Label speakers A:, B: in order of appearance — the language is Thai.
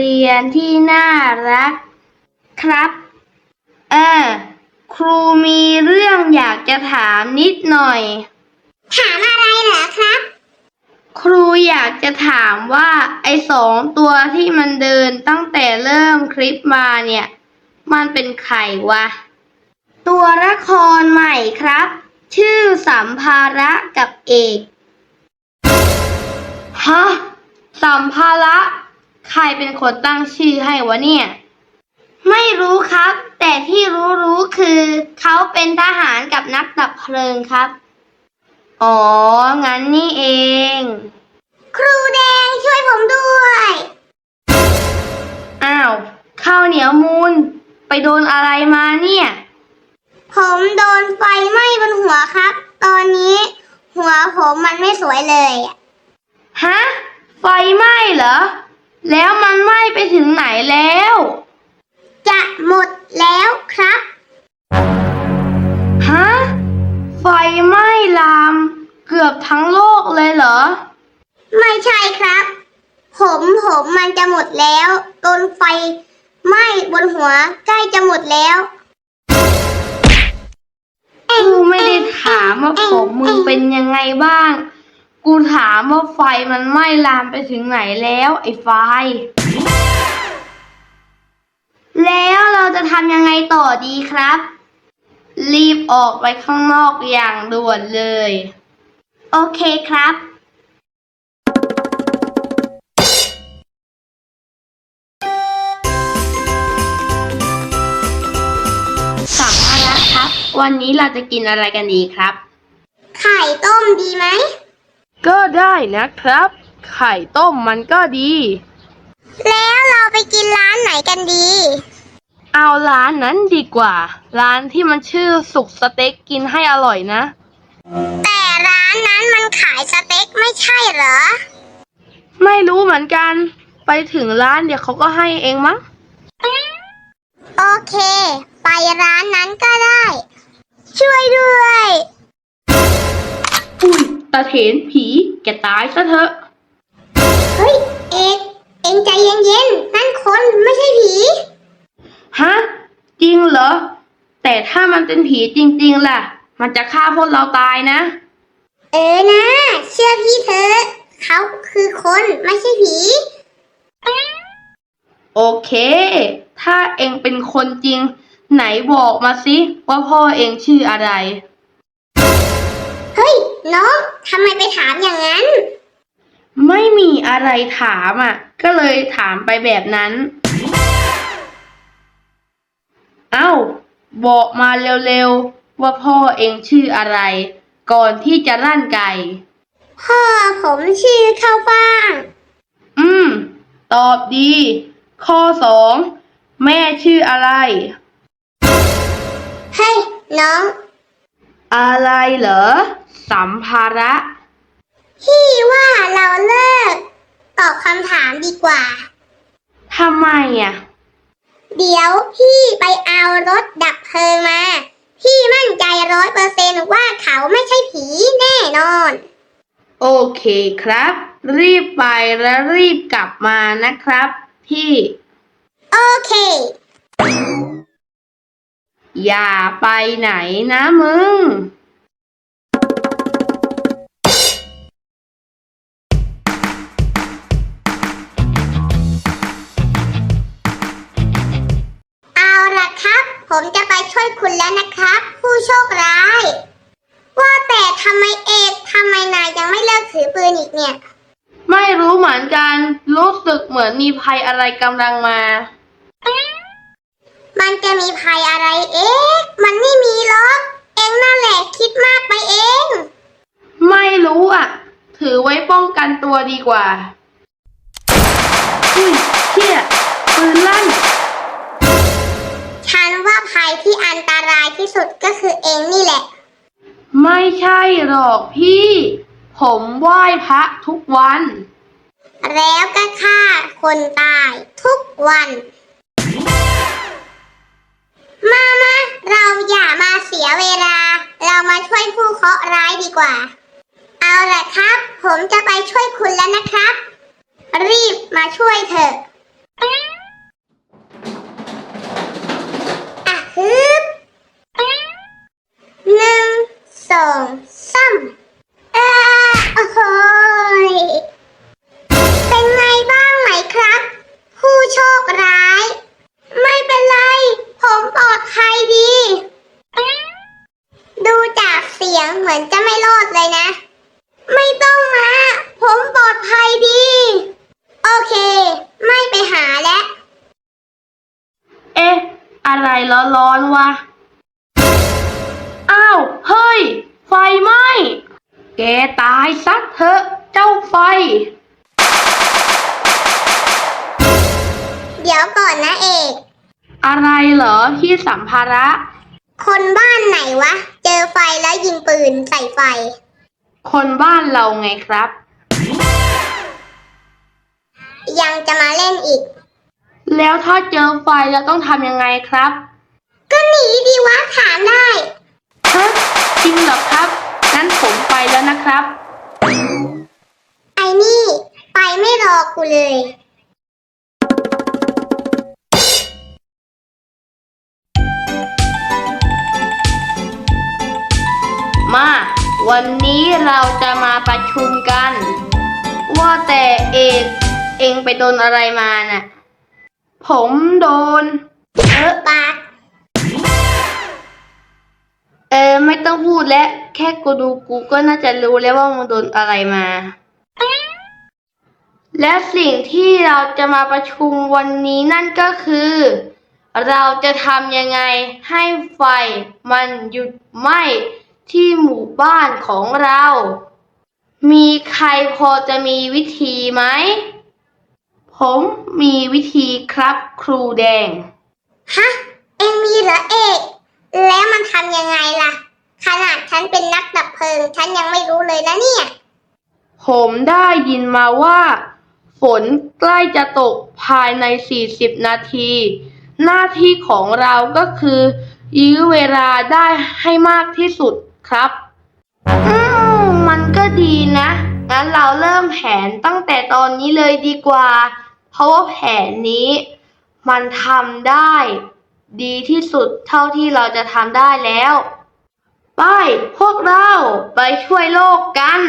A: เรียนที่น่ารัก ครับ เออ ครูมีเรื่องอยากจะถามนิดหน่อย
B: ถามอะไรเหรอครับ
A: ครูอยากจะถามว่าไอ้สองตัวที่มันเดินตั้งแต่เริ่มคลิปมาเนี่ย มันเป็นใครวะ ตัวละครใหม่ครับ ชื่อสัมภาระกับเอก ฮะ สัมภาระ ใครเป็นคนตั้งชื่อให้วะเนี่ย ไม่รู้ครับ แต่ที่รู้รู้ๆคือเขาเป็นทหารกับนักดับเพลิงครับ อ๋อ งั้นนี่เอง
B: ครูแดงช่วยผมด้วย
A: อ้าวข้าวเหนียวมูล ไปโดนอะไรมาเนี่ย
B: ผมโดนไฟไหม้บนหัวครับ ตอนนี้ หัวผมมันไม่สวยเลยอะ
A: ฮะ ไฟไหม้เหรอ แล้วมันไหม้ไปถึงไหนแล้ว
B: จะหมดแล้วครับ
A: ฮะ ไฟไหม้ลาม เกือบทั้งโลกเลยเหรอ
B: ไม่ใช่ครับ ผมผมมันจะหมดแล้วโดนไฟไหม้บนหัวใกล้จะหมดแล้ว
A: กูไม่ได้ถามว่าผมมึงเป็นยังไงบ้าง กูถามว่าไฟมันไหม้ลามไปถึงไหนแล้ว ไอ้ไฟ แล้วเราจะทำยังไงต่อดีครับ รีบออกไปข้างนอกอย่างด่วนเลย โอเคครับ สัมภาระครับ วันนี้เราจะกินอะไรกันดีครับ
B: ไข่ต้มดีไหม
A: ก็ได้นะครับ ไข่ต้มมันก็ดี
B: แล้วเราไปกินร้านไหนกันดี
A: เอาร้านนั้นดีกว่า ร้านที่มันชื่อสุกสเต็กกินให้อร่อยนะ
B: แต่ร้านนั้นมันขายสเต็กไม่ใช่เหรอ
A: ไม่รู้เหมือนกัน ไปถึงร้านเดี๋ยวเขาก็ให้เองมั้ง
B: โอเค ไปร้านนั้นก็ได้ ช่วยด้วย
A: อุ้ย ตาเถนผีแกตายซะเถอะ
B: เฮ้ย เอกเอ็งใจเย็นๆ นั่นคนไม่ใช่ผี
A: ฮะ จริงเหรอ แต่ถ้ามันเป็นผีจริง ๆ ล่ะ มันจะฆ่าพวกเราตายนะ
B: เออนะ เชื่อพี่เถอะเขาคือคนไม่ใช่ผี
A: โอเค ถ้าเองเป็นคนจริง ไหนบอกมาสิว่าพ่อเองชื่ออะไร
B: เฮ้ย น้องทำไมไปถามอย่างนั้น
A: ไม่มีอะไรถามอะ ก็เลยถามไปแบบนั้น เอ้า บอกมาเร็วๆ ว่าพ่อเองชื่ออะไร ก่อนที่จะลั่นไก่
B: พ่อผมชื่อข้าวฟ่าง
A: อืม ตอบดี ข้อสอง แม่ชื่ออะไร
B: เฮ้ยน้อง
A: อะไรเหรอ สัมภาระ
B: พี่ว่าเราเลิกตอบคำถามดีกว่า
A: ทำไมอะ
B: เดี๋ยวพี่ไปเอารถดับเพลิงมา พี่มั่นใจร้อยเปอร์เซนว่าเขาไม่ใช่ผีแน่นอน
A: โอเคครับ รีบไปและรีบกลับมานะครับ พี่
B: โอเค
A: อย่าไปไหนนะมึง
B: เอาละครับ ผมจะไปช่วยคุณแล้วนะครับ ผู้โชคร้าย ว่าแต่ทำไมเอกทำไมนายยังไม่เลิกถือปืนอีกเนี่ย
A: ไม่รู้เหมือนกัน รู้สึกเหมือนมีภัยอะไรกำลังมา
B: มันจะมีภัยอะไรเอ๊ะ มันไม่มีหรอก เองนั่นแหละคิดมากไปเอง
A: ไม่รู้อะ ถือไว้ป้องกันตัวดีกว่า อุ้ยเชี่ยปืนลั่น
B: ฉันว่าภัยที่อันตรายที่สุดก็คือเองนี่แหละ
A: ไม่ใช่หรอกพี่ ผมไหว้พระทุกวัน
B: แล้วก็ฆ่าคนตายทุกวัน ดีกว่า เอาละครับ ผมจะไปช่วยคุณแล้วนะครับ รีบมาช่วยเถอะ
A: ร้อนๆวะ อ้าว เฮ้ย ไฟไหม้ แกตายซักเถอะเจ้าไฟ
B: เดี๋ยวก่อนนะเอก
A: อะไรเหรอพี่สัมภาระ
B: คนบ้านไหนวะ เจอไฟแล้วยิงปืนใส่ไฟ
A: คนบ้านเราไงครับ
B: ยังจะมาเล่นอีก
A: แล้วถ้าเจอไฟเราต้องทำยังไงครับ
B: ก็หนีดีวะถามได้
A: ฮะจริงเหรอครับงั้นผมไปแล้วนะครับ
B: ไอ้นี่ ไปไม่รอกูเลย
A: มา วันนี้เราจะมาประชุมกัน ว่าแต่เอก เองไปโดนอะไรมาน่ะ ผมโดนเออ
B: ปาก
A: เออไม่ต้องพูดแล้วแค่กูดูกูก็น่าจะรู้แล้วว่ามึงโดนอะไรมา และสิ่งที่เราจะมาประชุมวันนี้นั่นก็คือ เราจะทำยังไงให้ไฟมันหยุดไหม้ที่หมู่บ้านของเรา มีใครพอจะมีวิธีไหม ผมมีวิธีครับครูแดง
B: ฮะ เอ็งมีเหรอเอก แล้วมันทำยังไงล่ะ ขนาดฉันเป็นนักดับเพลิง ฉันยังไม่รู้เลยนะเนี่ย
A: ผมได้ยินมาว่า ฝนใกล้จะตกภายใน 40 นาที หน้าที่ของเราก็คือ ยื้อเวลาได้ให้มากที่สุดครับ อืม มันก็ดีนะ งั้นเราเริ่มแผนตั้งแต่ตอนนี้เลยดีกว่าเพ ราะว่าแผนนี้มันทำได้ ดีที่สุดเท่าที่เราจะทำได้แล้ว ไป พวกเราไปช่วยโลกกัน